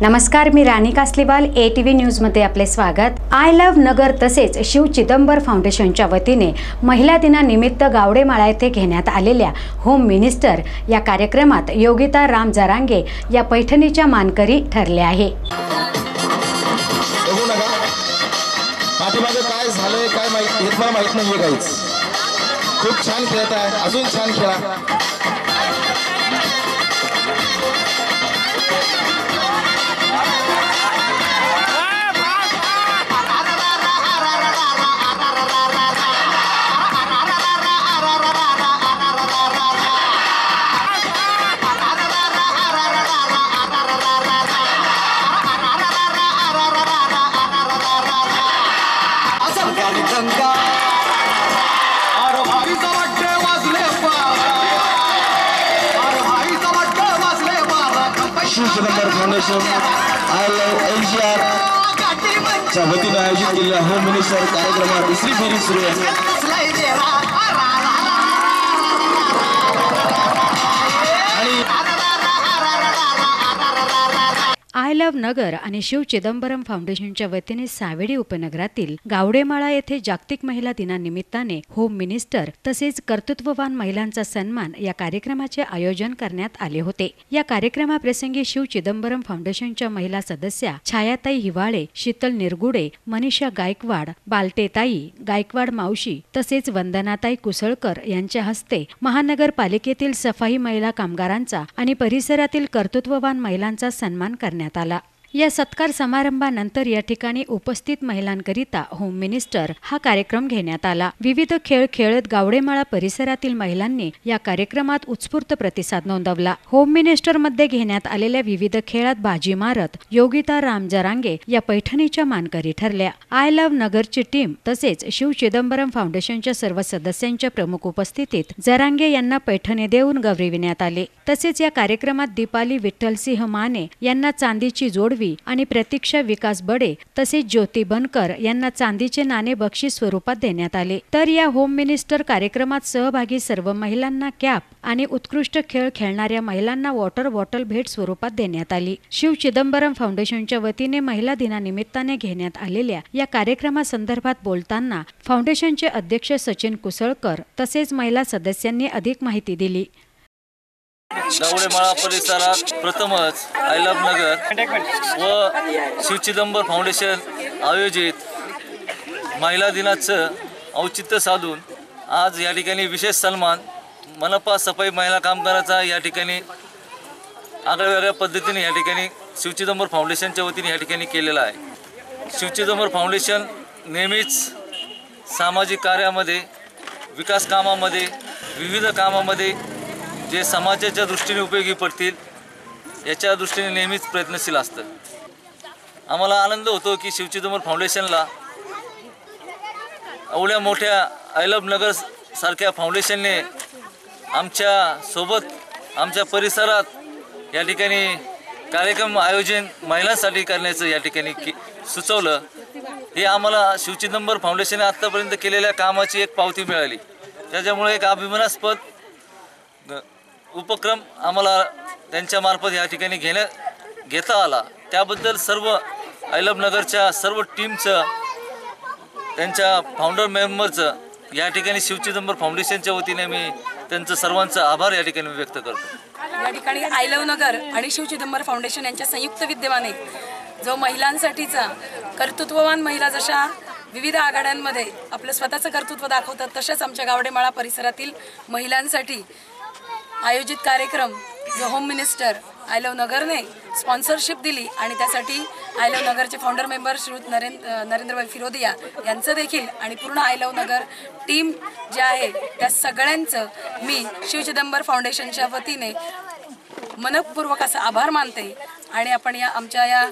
नमस्कार मी Rani Kasliwal A T V न्यूजमध्ये आपले स्वागत. आय लव्ह नगर तसेच शिव चिदंबर फाउंडेशनच्या वतीने महिला दिनानिमित्त गावडेमाळा येथे घेण्यात आलेल्या होम मिनिस्टर या कार्यक्रमात योगिता राम जरांगे या पैठणीच्या मानकरी ठरल्या आहे. काय झालंय काय माहीत माहीत काहीच खूप छान खेळत आहे. अजून छान खेळा. दंगा अरे भाईचा वाटते वाजले बारा. अरे भाईचा वाटते वाजले बारा. Shiv Chidambar foundation I love L G R च्या वतीनं आयोजित केलेल्या होम मिनिस्टर कार्यक्रमात तिसरी फेरी सुरू आहे. आय लव्ह नगर आणि शिव चिदंबरम फाउंडेशनच्या वतीने सावेडी उपनगरातील गावडेमाळा येथे जागतिक महिला दिनानिमित्ताने होम मिनिस्टर तसेच कर्तृत्ववान महिलांचा सन्मान या कार्यक्रमाचे आयोजन करण्यात आले होते. या कार्यक्रमाप्रसंगी शिव चिदंबरम फाउंडेशनच्या महिला सदस्या छायाताई हिवाळे शीतल निरगुडे मनीषा गायकवाड बालटेताई गायकवाड मावशी तसेच वंदनाताई कुसळकर यांच्या हस्ते महानगरपालिकेतील सफाई महिला कामगारांचा आणि परिसरातील कर्तृत्ववान महिलांचा सन्मान करण्यात आला या सत्कार समारंभानंतर या ठिकाणी उपस्थित महिलांकरिता होम मिनिस्टर हा कार्यक्रम घेण्यात आला. विविध खेळ खेळत गावडेमाळा परिसरातील महिलांनी या कार्यक्रमात उत्स्फूर्त प्रतिसाद नोंदवला. होम मिनिस्टरमध्ये घेण्यात आलेल्या विविध खेळात बाजी मारत योगिता राम जरांगे या पैठणीच्या मानकरी ठरल्या. आय लव्ह नगरची टीम तसेच शिव चिदंबरम फाउंडेशनच्या सर्व सदस्यांच्या प्रमुख उपस्थितीत जरांगे यांना पैठणी देऊन गौरविण्यात आले. तसेच या कार्यक्रमात दीपाली विठ्ठलसिंह माने यांना चांदीची जोड जोडवी आणि प्रतीक्षा विकास बडे तसेच ज्योती बनकर यांना चांदीचे नाणे बक्षीस स्वरूपात देण्यात आले. तर या होम मिनिस्टर कार्यक्रमात सहभागी सर्व महिलांना कॅप आणि उत्कृष्ट खेळ खेळणाऱ्या महिलांना वॉटर बॉटल भेट स्वरूपात देण्यात आली. शिव चिदंबरम फाउंडेशनच्या वतीने महिला दिनानिमित्ताने घेण्यात आलेल्या या कार्यक्रमासंदर्भात बोलताना फाउंडेशनचे अध्यक्ष सचिन कुसळकर तसेच महिला सदस्यांनी अधिक माहिती दिली. गावडेमाळा परिसरात प्रथमच आय लव्ह नगर व शिवचिदंबर फाउंडेशन आयोजित महिला दिनाचं औचित्य साधून आज या ठिकाणी विशेष सन्मान मनपा सफाई महिला कामगाराचा या ठिकाणी आगळ्या वेगळ्या पद्धतीने या ठिकाणी शिवचिदंबर फाउंडेशनच्या वतीने या ठिकाणी केलेला आहे. शिवचिदंबर फाउंडेशन नेहमीच सामाजिक कार्यामध्ये विकास कामामध्ये विविध कामामध्ये जे समाजाच्या दृष्टीने उपयोगी पडतील याच्या दृष्टीने नेहमीच प्रयत्नशील असतं आम्हाला आनंद होतो की शिवचिदंबर फाउंडेशनला एवढ्या मोठ्या आय नगर सारख्या फाउंडेशनने आमच्यासोबत आमच्या परिसरात या ठिकाणी कार्यक्रम आयोजन महिलांसाठी करण्याचं या ठिकाणी की सुचवलं. हे आम्हाला शिवचिदंबर फाउंडेशनने आत्तापर्यंत केलेल्या कामाची एक पावती मिळाली. त्याच्यामुळे एक अभिमानास्पद उपक्रम आम्हाला त्यांच्यामार्फत या ठिकाणी घेण्या घेता आला. त्याबद्दल सर्व ऐलबनगरच्या सर्व टीमचं त्यांच्या फाउंडर मेंबरचं या ठिकाणी शिवचिदंबर फाउंडेशनच्या वतीने मी त्यांचं सर्वांचं आभार या ठिकाणी व्यक्त करतो. या ठिकाणी आयलवनगर आणि शिवचिदंबर फाउंडेशन यांच्या संयुक्त विद्यमाने जो महिलांसाठीचा कर्तृत्ववान महिला जशा विविध आघाड्यांमध्ये आपलं स्वतःचं कर्तृत्व दाखवतात तशाच आमच्या गावडेमाळा परिसरातील महिलांसाठी आयोजित कार्यक्रम. जो होम मिनिस्टर आय लव्ह नगरने स्पॉन्सरशिप दिली आणि त्यासाठी आय लव्ह नगरचे फाउंडर मेंबर श्री नरेंद्र नरेंद्रभाई फिरोदिया यांचं देखील आणि पूर्ण आय लव नगर टीम जे आहे त्या सगळ्यांचं मी शिव चिदंबर फाउंडेशनच्या वतीने मनपूर्वक असा आभार मानते आणि आपण या आमच्या या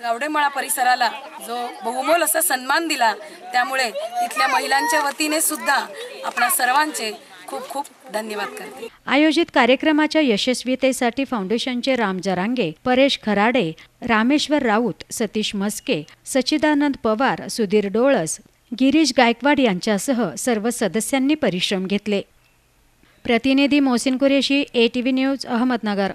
गावडेमाळा परिसराला जो बहुमोल असा सन्मान दिला त्यामुळे इथल्या महिलांच्या वतीने सुद्धा आपणा सर्वांचे खूप खूप धन्यवाद करते. आयोजित कार्यक्रमाच्या यशस्वीतेसाठी फाउंडेशनचे राम जरांगे परेश खराडे रामेश्वर राऊत सतीश मस्के सच्चिदानंद पवार सुधीर डोळस गिरीश गायकवाड यांच्यासह सर्व सदस्यांनी परिश्रम घेतले. प्रतिनिधी Mohsin Qureshi A T V news Ahmednagar.